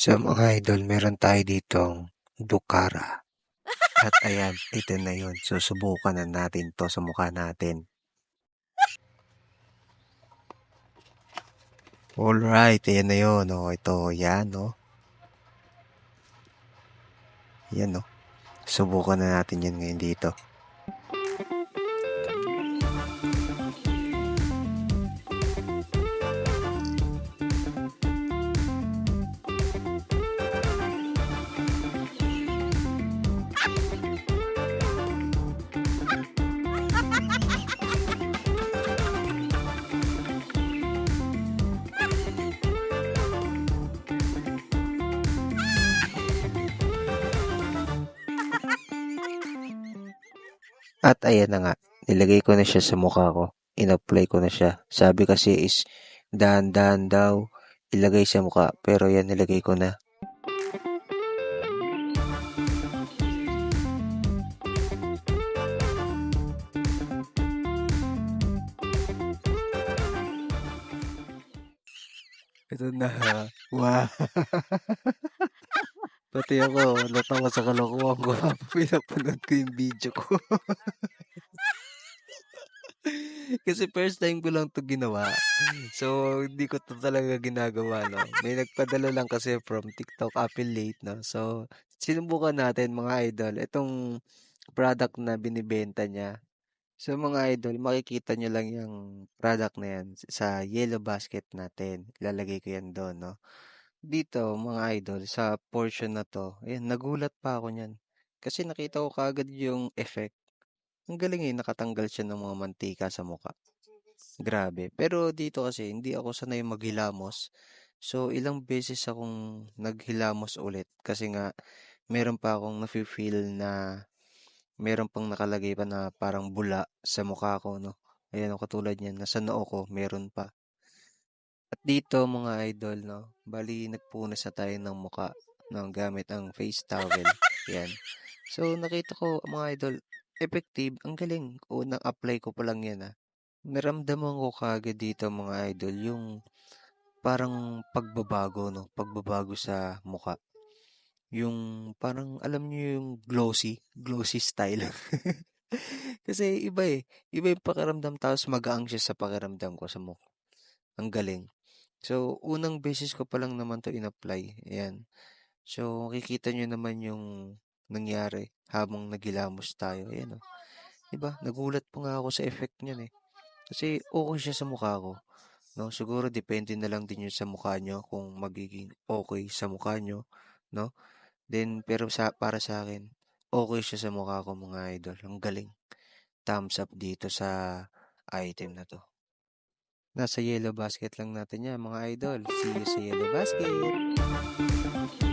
So mga idol, meron tayo ditong Dukara. At ayan, ito na yun. Susubukan na natin to sa mukha natin. Alright, ayan na yun. Oh, ito, yan, no? Yan, no? Subukan na natin yan ngayon dito. At ayan na nga, nilagay ko na siya sa mukha ko. In-apply ko na siya. Sabi kasi is dahan-dahan daw ilagay sa mukha. Pero yan, nilagay ko na. Ito na. Wow. Pati ako, natawa sa kalokohan ko habang pinapanood ko yung video ko. Kasi first time ko lang to ginawa. So, hindi ko to talaga ginagawa, no? May nagpadala lang kasi from TikTok affiliate, no? So, sinubukan natin mga idol. Itong product na binibenta niya. So, mga idol, makikita nyo lang yung product na yan sa yellow basket natin. Ilalagay ko yan doon, no? Dito, mga idol, sa portion na to, ayan, nagulat pa ako niyan. Kasi nakita ko kaagad yung effect. Ang galing eh, nakatanggal siya ng mga mantika sa mukha. Grabe. Pero dito kasi, hindi ako sanay maghilamos. So, ilang beses akong naghilamos ulit. Kasi nga, meron pa akong nafe-feel na meron pang nakalagay pa na parang bula sa mukha ko, no? Ayan, katulad niyan, nasa noo ko, meron pa. At dito, mga idol, no? Bali, nagpunas na tayo ng mukha no, gamit ang face towel. Yan. So, nakita ko, mga idol, effective. Ang galing. Unang apply ko pa lang yan, ah. Naramdaman ko kaagad dito, mga idol, yung parang pagbabago, no? Pagbabago sa mukha. Yung parang, alam niyo yung glossy, glossy style. Kasi iba eh. Iba yung pakiramdam tapos magaang siya sa pakiramdam ko sa mukha. Ang galing. So, unang beses ko pa lang naman to in-apply. Ayan. So, makikita nyo naman yung nangyari habang nagilamos tayo. Ayan o. Diba? Nagulat pa nga ako sa effect niyan eh. Kasi okay siya sa mukha ko. No? Siguro depende na lang din yun sa mukha nyo kung magiging okay sa mukha nyo. No? Then, pero sa, para sa akin, okay siya sa mukha ko mga idol. Ang galing. Thumbs up dito sa item na to. Nasa yellow basket lang natin yan mga idol. See you sa yellow basket.